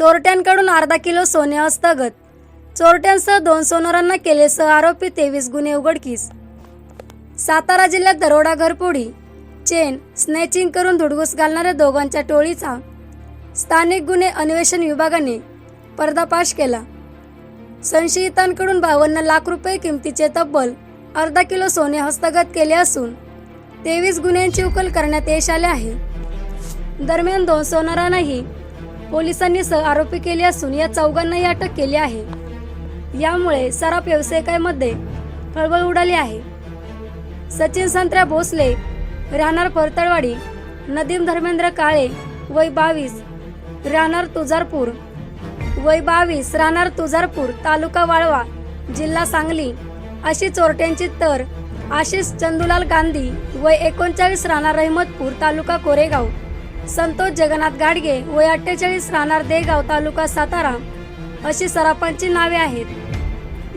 चोरट्यांकडून अर्धा किलो सोने हस्तगत चोरट्यांसह दोन सोनारांना केले सह आरोपी तेवीस गुन्हे उघडकीस. सातारा जिल्ह्यात दरोडा घरपोडी चेन स्नॅचिंग करून धुडगूस घालणाऱ्या दोघांच्या टोळीचा स्थानिक गुन्हे अन्वेषण विभागाने पर्दापाश केला. संशयितांकडून बावन्न लाख रुपये किमतीचे तब्बल अर्धा किलो सोने हस्तगत केले असून तेवीस गुन्ह्यांची उकल करण्यात यश आले आहे. दरम्यान दोन सोनारांनाही पोलिसांनी सह आरोपी केले असून या चौघांनाही अटक केली आहे. यामुळे सराफ व्यावसायिकांमध्ये खळबळ उडाली आहे. सचिन संत्र्या भोसले राहणार परतळवाडी नदीम धर्मेंद्र काळे वय बावीस राहणार तुझारपूर वय बावीस राहणार तुझारपूर तालुका वाळवा जिल्हा सांगली अशी चोरट्यांची तर आशिष चंदुलाल गांधी वय एकोणचाळीस राहणार रहमतपूर तालुका कोरेगाव. संतोष जगन्नाथ गाडगे वय अठ्ठेचाळीस राहणार देगाव तालुका सातारा अशी सराफांची नावे आहेत.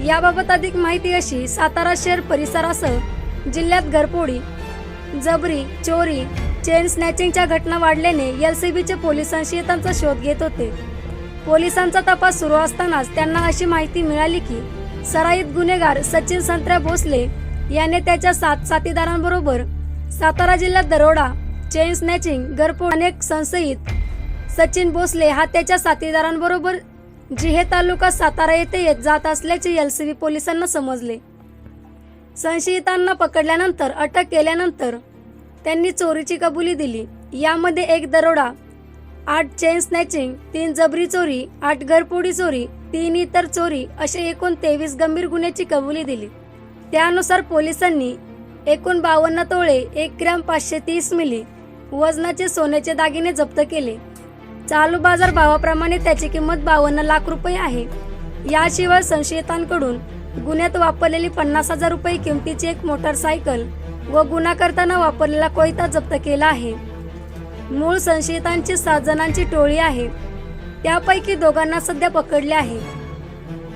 याबाबत अधिक माहिती अशी सातारा शहर परिसरासह जिल्ह्यात घरपोडी जबरी चोरी चेन स्नॅचिंगच्या घटना वाढल्याने एल सी बीचे पोलिसांशी त्यांचा शोध घेत होते. पोलिसांचा तपास सुरू असतानाच त्यांना अशी माहिती मिळाली की सराईत गुन्हेगार सचिन संत्र्या भोसले याने त्याच्या सात साथीदारांबरोबर सातारा जिल्ह्यात दरोडा चेन स्नॅचिंग घरपोड अनेक संशयित. सचिन भोसले हा त्याच्या साथीदारांबरोबर जिहे तालुका सातारा येथे येत जात असल्याचे एल सी बी पोलिसांना समजले. संशयितांना पकडल्यानंतर अटक केल्यानंतर त्यांनी चोरीची कबुली दिली. यामध्ये एक दरोडा आठ चेन स्नॅचिंग तीन जबरी चोरी आठ घरपोडी चोरी तीन इतर चोरी असे एकूण तेवीस गंभीर गुन्ह्याची कबुली दिली. त्यानुसार पोलिसांनी एकूण बावन्न तोळे एक ग्रॅम पाचशे तीस मिली वजनाचे सोन्याचे दागिने जप्त केले. चालू बाजार भावाप्रमाणे त्याची किंमत बावन्न लाख रुपये आहे. याशिवाय संशयितांकडून गुन्ह्यात वापरलेली पन्नास हजार रुपये किमतीची एक मोटारसायकल व गुन्हा करताना वापरलेला कोयता जप्त केला आहे. मूळ संशयितांची सात जणांची टोळी आहे. त्यापैकी दोघांना सध्या पकडले आहे.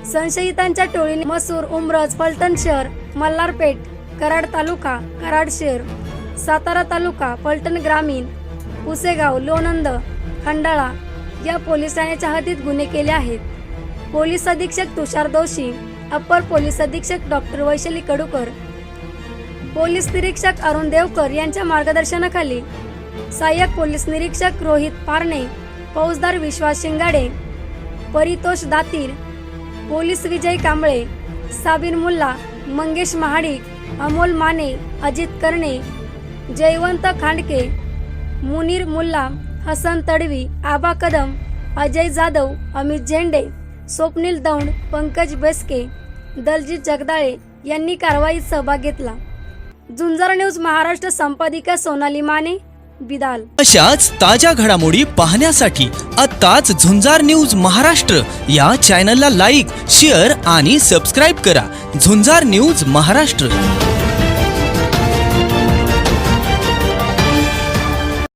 संशयितांच्या टोळीने मसूर उमरज फलटण शहर मल्हारपेठ कराड तालुका कराड शहर सातारा तालुका फलटण ग्रामीण पुसेगाव लोणंद खंडाळा या पोलीस ठाण्याच्या हद्दीत गुन्हे केले आहेत. पोलीस अधीक्षक तुषार दोशी अप्पर पोलीस अधीक्षक डॉक्टर वैशाली कडूकर पोलीस निरीक्षक अरुण देवकर यांच्या मार्गदर्शनाखाली सहाय्यक पोलीस निरीक्षक रोहित पारणे फौजदार विश्वास शिंगाडे परितोष दातीर पोलीस विजय कांबळे साबिर मुल्ला मंगेश महाडिक अमोल माने अजित कर्णे जयवंत खांडके मुनीर मुल्ला हसन तडवी आबा कदम अजय जाधव अमित झेंडे स्वप्नील दौंड पंकज बेसके दलजीत जगदाळे यांनी कारवाईत सहभाग घेतला. झुंजार न्यूज महाराष्ट्र संपादिका सोनाली माने बिदाल. अशाच ताज्या घडामोडी पाहण्यासाठी आत्ताच झुंजार न्यूज महाराष्ट्र या चॅनलला लाईक शेअर आणि सबस्क्राईब करा. झुंजार न्यूज महाराष्ट्र.